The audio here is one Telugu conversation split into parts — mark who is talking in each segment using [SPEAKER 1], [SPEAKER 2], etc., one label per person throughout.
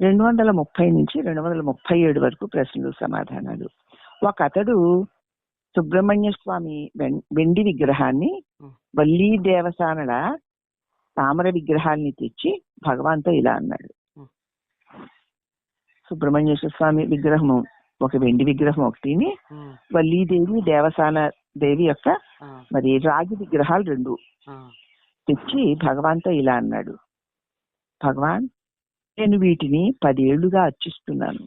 [SPEAKER 1] రెండు వందల ముప్పై నుంచి రెండు వందల ముప్పై ఏడు వరకు ప్రశ్నలు సమాధానాలు. ఒక అతడు సుబ్రహ్మణ్య స్వామి వెండి విగ్రహాన్ని. వల్లీ దేవసానల తామర విగ్రహాల్ని తెచ్చి భగవాన్తో ఇలా అన్నాడు. సుబ్రహ్మణ్యేశ్వర స్వామి విగ్రహము ఒక వెండి విగ్రహం ఒకటిని వల్లీదేవి దేవసాన దేవి యొక్క మరి రాగి విగ్రహాలు రెండు తెచ్చి భగవాన్తో ఇలా అన్నాడు. భగవాన్ నేను వీటిని పదేళ్ళుగా అర్చిస్తున్నాను.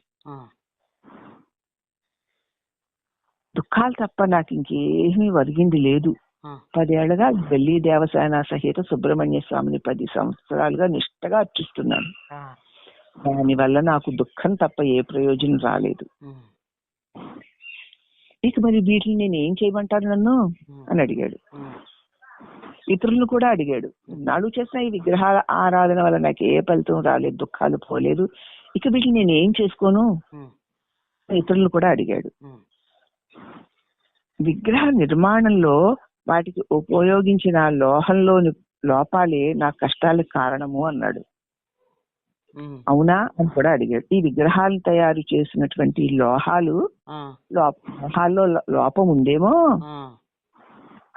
[SPEAKER 1] దుఃఖాలు తప్ప నాకు ఇంకేమీ ఒరిగింది లేదు. పదేళ్ళుగా వెల్లి దేవసేన సహిత సుబ్రహ్మణ్య స్వామిని పది సంవత్సరాలుగా నిష్టగా అర్చిస్తున్నాను. దాని వల్ల నాకు దుఃఖం తప్ప ఏ ప్రయోజనం రాలేదు. ఇక మరి వీటిని నేను ఏం చేయమంటారు నన్ను? అని అడిగాడు. ఇతరులను కూడా అడిగాడు. నాడు చేసిన ఈ విగ్రహాల ఆరాధన వల్ల నాకు ఏ ఫలితం రాలేదు దుఃఖాలు పోలేదు. ఇక వీటిని నేను ఏం చేసుకోను?
[SPEAKER 2] ఉమ్,
[SPEAKER 1] ఇతరులను కూడా అడిగాడు. విగ్రహ నిర్మాణంలో వాటికి ఉపయోగించిన లోహంలోని లోపాలే నా కష్టాలకు కారణము అన్నాడు. అవునా? అని కూడా అడిగాడు. ఈ విగ్రహాలు తయారు చేసినటువంటి లోహాలు
[SPEAKER 2] ఆ,
[SPEAKER 1] లోప- లోహాల్లో లో- లోపం ఉందేమో?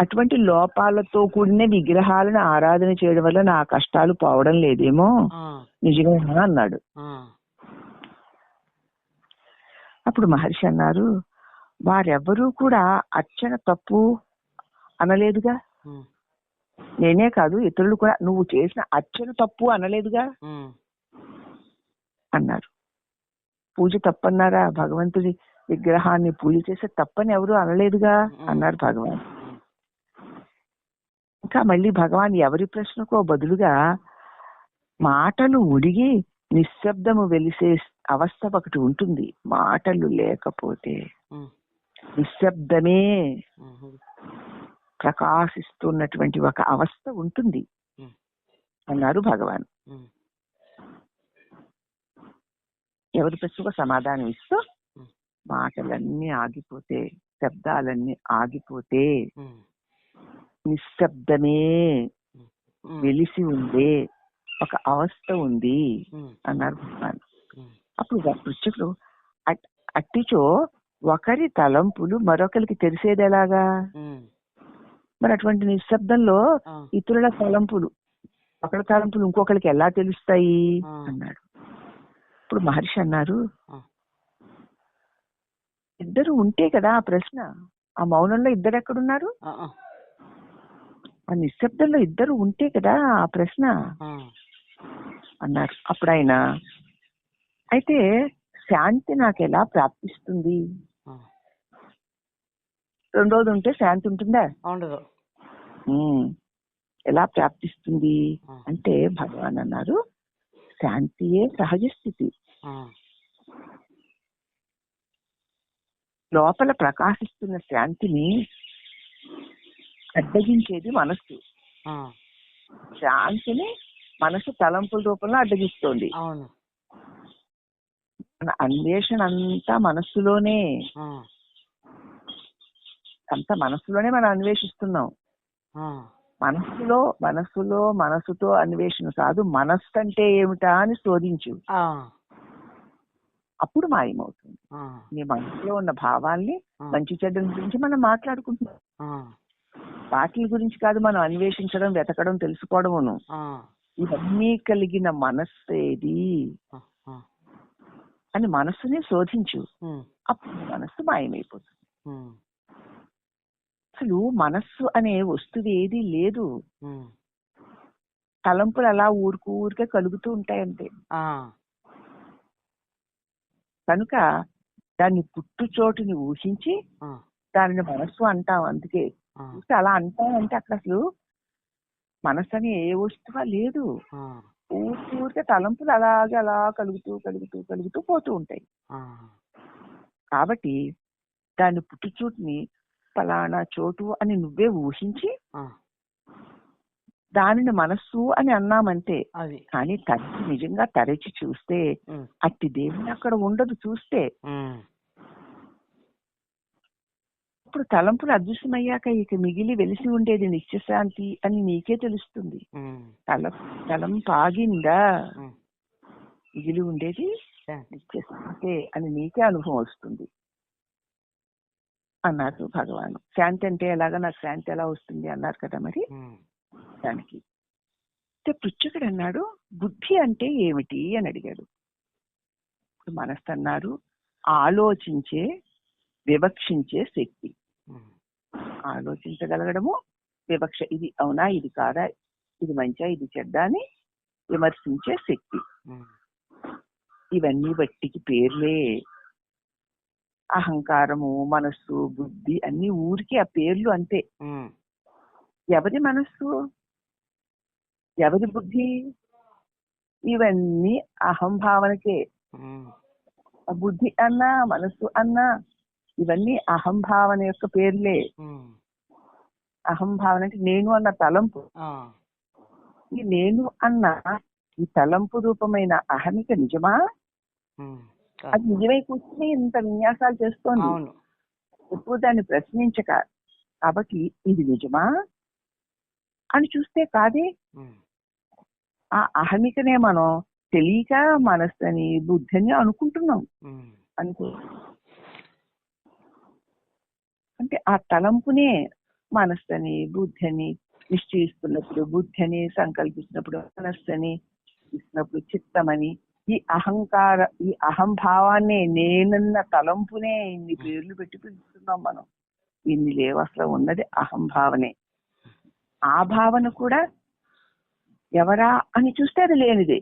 [SPEAKER 1] అటువంటి లోపాలతో కూడిన విగ్రహాలను ఆరాధన చేయడం వల్ల నా కష్టాలు పోవడం లేదేమో. నిజమేనా అన్నాడు. అప్పుడు మహర్షి అన్నారు వారెవ్వరూ కూడా అర్చన తప్పు అనలేదుగా? నేనే కాదు ఇతరులు కూడా నువ్వు చేసిన అర్చన తప్పు అనలేదుగా? అన్నారు. పూజ తప్పన్నారా? భగవంతుడి విగ్రహాన్ని పూజ చేసే తప్పని ఎవరు అనలేదుగా? అన్నారు భగవాన్. ఇంకా మళ్ళీ భగవాన్ ఎవరి ప్రశ్నకో బదులుగా మాటలు ఉడిగి నిశ్శబ్దము వెలిసే అవస్థ ఒకటి ఉంటుంది. మాటలు లేకపోతే నిశ్శబ్దమే ప్రకాశిస్తున్నటువంటి ఒక అవస్థ ఉంటుంది. అన్నారు భగవాన్. ఎవరి ప్రశ్నకు సమాధానం ఇస్తూ. మాటలన్నీ ఆగిపోతే శబ్దాలన్నీ ఆగిపోతే నిశ్శబ్దమే. వెలిసి ఉండే ఒక అవస్థ ఉంది అన్నారు భగవాన్. అప్పుడు "అట్- అట్టిచో ఒకరి తలంపులు మరొకరికి తెలిసేది ఎలాగా? మరి అటువంటి నిశ్శబ్దంలో ఇతరుల తలంపులు ఒకరి తలంపులు ఇంకొకరికి ఎలా తెలుస్తాయి. అన్నాడు. ఇప్పుడు మహర్షి అన్నారు. ఇద్దరు ఉంటే కదా ఆ ప్రశ్న ఆ మౌనంలో ఇద్దరు ఎక్కడున్నారు
[SPEAKER 2] ఆ,
[SPEAKER 1] నిశ్శబ్దంలో ఇద్దరు ఉంటే కదా ఆ ప్రశ్న? అన్నారు. అప్పుడు ఆయన అయితే శాంతి నాకు ఎలా ప్రాప్తిస్తుంది?
[SPEAKER 2] ఆ.
[SPEAKER 1] రెండోది ఉంటే శాంతి ఉంటుందా?
[SPEAKER 2] ఉండదు.
[SPEAKER 1] ఎలా ప్రాప్తిస్తుంది? అంటే భగవాన్ అన్నారు శాంతియే సహజ స్థితి. లోపల ప్రకాశిస్తున్న శాంతిని అడ్డగించేది మనస్సు. శాంతిని మనసు తలంపుల రూపంలో అడ్డగిస్తోంది. అన్వేషణ అంతా మనస్సులోనే. అంత మనస్సులోనే మనం అన్వేషిస్తున్నాం. మనస్సులో మనస్సులో మనసుతో అన్వేషణ కాదు మనస్సు అంటే ఏమిటా అని శోధించు. అప్పుడు మాయమవుతుంది. నీ మనసులో ఉన్న భావాల్ని మంచి చెడ్డల గురించి మనం మాట్లాడుకుంటున్నాం. వాటి గురించి కాదు మనం అన్వేషించడం వెతకడం తెలుసుకోవడమును. ఇవన్నీ కలిగిన మనస్సు ఏది?
[SPEAKER 2] ఆ, ఆ,
[SPEAKER 1] అని మనస్సునే శోధించు. అప్పుడు మనస్సు మాయమైపోతుంది. అసలు మనస్సు అనే వస్తువు ఏది లేదు. తలంపులు అలా ఊరుకు ఊరికే కలుగుతూ ఉంటాయి అంతే
[SPEAKER 2] ఆ,
[SPEAKER 1] కనుక దాన్ని పుట్టు చోటుని ఊహించి దానిని మనస్సు అంటాం. అందుకే అలా అంటాం అంటే అక్కడ అసలు మనస్సు అని ఏ వస్తువు లేదు. ఊరికి తలంపులు అలాగే అలా కలుగుతూ కలుగుతూ కలుగుతూ పోతూ ఉంటాయి. కాబట్టి దాని పుట్టు చోటుని ఫలానా చోటు అని నువ్వే ఊహించి దానిని మనస్సు అని అన్నామంతే
[SPEAKER 2] అది.
[SPEAKER 1] కానీ తరచి నిజంగా తరచి చూస్తే అట్టి దేవుని అక్కడ ఉండదు చూస్తే ఇప్పుడు తలంపులు అదృశ్యమయ్యాక ఇక మిగిలి వెలిసి ఉండేది నిత్యశాంతి అని నీకే తెలుస్తుంది. తల తలం పాగిందా? మిగిలి ఉండేది
[SPEAKER 2] శాంతి
[SPEAKER 1] నిత్యశాంతే అని నీకే అనుభవం వస్తుంది. అన్నారు భగవాన్. శాంతి అంటే ఎలాగా నాకు శాంతి ఎలా వస్తుంది అన్నారు కదా మరి? దానికి. అయితే పృచ్ఛకుడు అన్నాడు బుద్ధి అంటే ఏమిటి? అని అడిగాడు. మనస్సు అన్నారు ఆలోచించే వివక్షించే శక్తి. ఆలోచించగలగడము. వివక్ష ఇది అవునా ఇది కాదా ఇది మంచా ఇది చెడ్డ అని విమర్శించే శక్తి.
[SPEAKER 2] ఉమ్,
[SPEAKER 1] ఇవన్నీ బట్టికి పేర్లే. అహంకారము మనస్సు బుద్ధి అన్ని ఊరికి ఆ పేర్లు అంతే.
[SPEAKER 2] ఉమ్,
[SPEAKER 1] ఎవరి మనస్సు? ఎవరి బుద్ధి? ఇవన్నీ అహంభావనకే బుద్ధి అన్నా మనస్సు అన్నా ఇవన్నీ అహంభావన యొక్క పేర్లే. అహంభావన అంటే నేను అన్న తలంపు. ఈ నేను అన్న ఈ తలంపు రూపమైన అహమిక నిజమా? అది నిజమై కూర్చుని ఇంత విన్యాసాలు చేస్తోంది. ఎప్పుడు దాన్ని ప్రశ్నించక. కాబట్టి ఇది నిజమా? అని చూస్తే కాదే. ఆ అహమికనే మనం తెలియక మనస్సని బుద్ధిని అనుకుంటున్నాం. అనుకో అంటే ఆ తలంపునే మనస్సని బుద్ధిని నిశ్చయిస్తున్నప్పుడు బుద్ధిని సంకల్పిస్తున్నప్పుడు మనస్సని ఇస్తున్నప్పుడు చిత్తమని ఈ అహంకార ఈ అహంభావాన్ని నేనన్న తలంపునే ఇన్ని పేర్లు పెట్టి పిలుస్తున్నాం మనం. ఇన్ని లేవు అసలు ఉన్నది అహంభావనే. ఆ భావన కూడా ఎవరా అని చూస్తే అది లేనిదే.